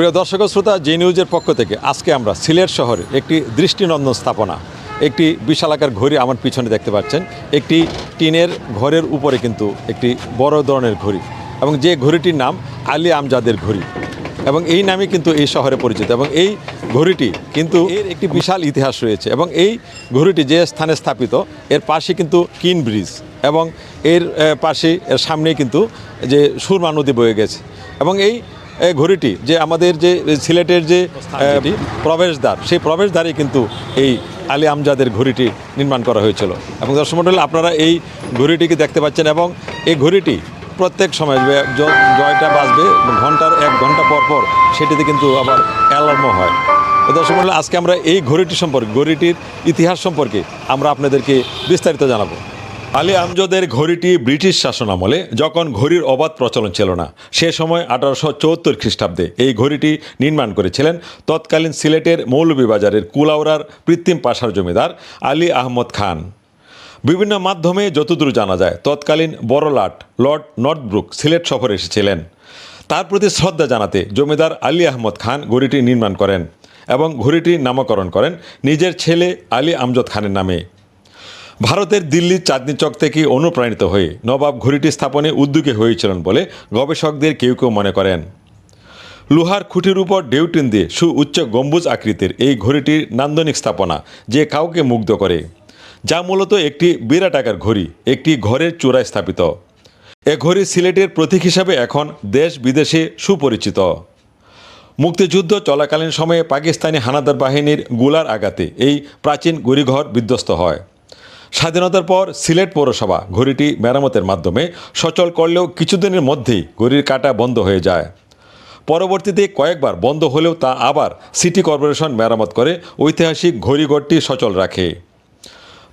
প্রিয় দর্শক শ্রোতা, জি নিউজের পক্ষ থেকে আজকে আমরা সিলেট শহরে একটি দৃষ্টিনন্দন স্থাপনা, একটি বিশালাকার ঘড়ি আমার পিছনে দেখতে পাচ্ছেন। একটি টিনের ঘরের উপরে কিন্তু একটি বড় ধরনের ঘড়ি এবং যে ঘড়িটির নাম আলী আমজাদের ঘড়ি এবং এই নামে কিন্তু এই শহরে পরিচিত এবং এই ঘড়িটি কিন্তু এর একটি বিশাল ইতিহাস রয়েছে এবং এই ঘড়িটি যে স্থানে স্থাপিত, এর পাশে কিন্তু কিন ব্রিজ এবং এর পাশে এর সামনেই কিন্তু যে সুরমা নদী বয়ে গেছে এবং এই ঘড়িটি যে আমাদের যে সিলেটের যে প্রবেশদ্বার সেই প্রবেশদ্বারে কিন্তু এই আলী আমজাদের ঘড়িটি নির্মাণ করা হয়েছিল। এবং দর্শক মণ্ডলী আপনারা এই ঘড়িটিকে দেখতে পাচ্ছেন এবং এই ঘড়িটি প্রত্যেক সময় জয়টা বাজবে ঘণ্টার এক ঘণ্টা পর পর সেটিতে কিন্তু আবার অ্যালার্মও হয়। দর্শক আজকে আমরা এই ঘড়িটি সম্পর্কে ঘড়িটির ইতিহাস সম্পর্কে আমরা আপনাদেরকে বিস্তারিত জানাব। আলী আমজদের ঘড়িটি ব্রিটিশ শাসন আমলে যখন ঘড়ির অবাধ প্রচলন ছিল না, সে সময় আঠারোশো চৌত্তর খ্রিস্টাব্দে এই ঘড়িটি নির্মাণ করেছিলেন তৎকালীন সিলেটের মৌলভীবাজারের কুলাউরার কৃত্রিম পাশার জমিদার আলী আহমদ খান। বিভিন্ন মাধ্যমে যতদূর জানা যায়, তৎকালীন বড়লাট লর্ড নর্থব্রুক সিলেট সফরে এসেছিলেন। তার প্রতি শ্রদ্ধা জানাতে জমিদার আলী আহমদ খান ঘড়িটি নির্মাণ করেন এবং ঘড়িটির নামকরণ করেন নিজের ছেলে আলী আমজদ খানের নামে। ভারতের দিল্লির চাঁদনি চক থেকে অনুপ্রাণিত হয়ে নবাব ঘড়িটি স্থাপনে উদ্যোগী হয়েছিলেন বলে গবেষকদের কেউ কেউ মনে করেন। লোহার খুঁটির উপর ডেউটিন দিয়ে সুউচ্চ গম্বুজ আকৃতির এই ঘড়িটির নান্দনিক স্থাপনা যে কাউকে মুগ্ধ করে, যা মূলত একটি বিরাট আকার ঘড়ি, একটি ঘরের চূড়ায় স্থাপিত। এ ঘড়ি সিলেটের প্রতীক হিসাবে এখন দেশ বিদেশে সুপরিচিত। মুক্তিযুদ্ধ চলাকালীন সময়ে পাকিস্তানি হানাদার বাহিনীরগুলার আঘাতে এই প্রাচীন গড়িঘর বিধ্বস্ত হয়। স্বাধীনতার পর সিলেট পৌরসভা ঘড়িটি মেরামতের মাধ্যমে সচল করলেও কিছুদিনের মধ্যেই ঘড়ির কাটা বন্ধ হয়ে যায়। পরবর্তীতে কয়েকবার বন্ধ হলেও তা আবার সিটি কর্পোরেশন মেরামত করে ঐতিহাসিক ঘড়িঘরটি সচল রাখে।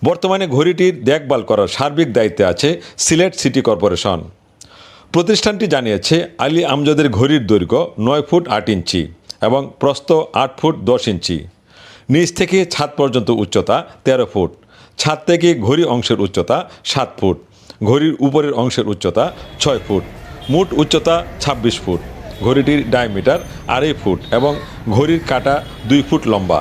বর্তমানে ঘড়িটির দেখভাল করার সার্বিক দায়িত্বে আছে সিলেট সিটি কর্পোরেশন। প্রতিষ্ঠানটি জানিয়েছে, আলী আমজাদের ঘড়ির দৈর্ঘ্য নয় ফুট আট ইঞ্চি এবং প্রস্থ আট ফুট দশ ইঞ্চি। নিচ থেকে ছাদ পর্যন্ত উচ্চতা তেরো ফুট। ছাদ থেকে ঘড়ি অংশের উচ্চতা সাত ফুট, ঘড়ির উপরের অংশের উচ্চতা ছয় ফুট, মোট উচ্চতা ছাব্বিশ ফুট, ঘড়িটির ডায়ামিটার আড়াই ফুট এবং ঘড়ির কাটা দুই ফুট লম্বা।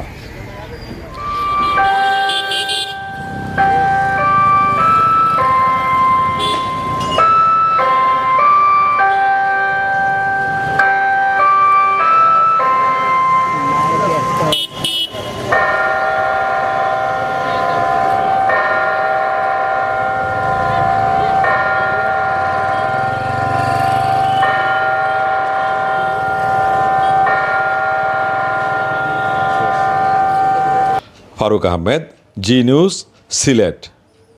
ফারুক আহমেদ জি নিউজ সিলেট।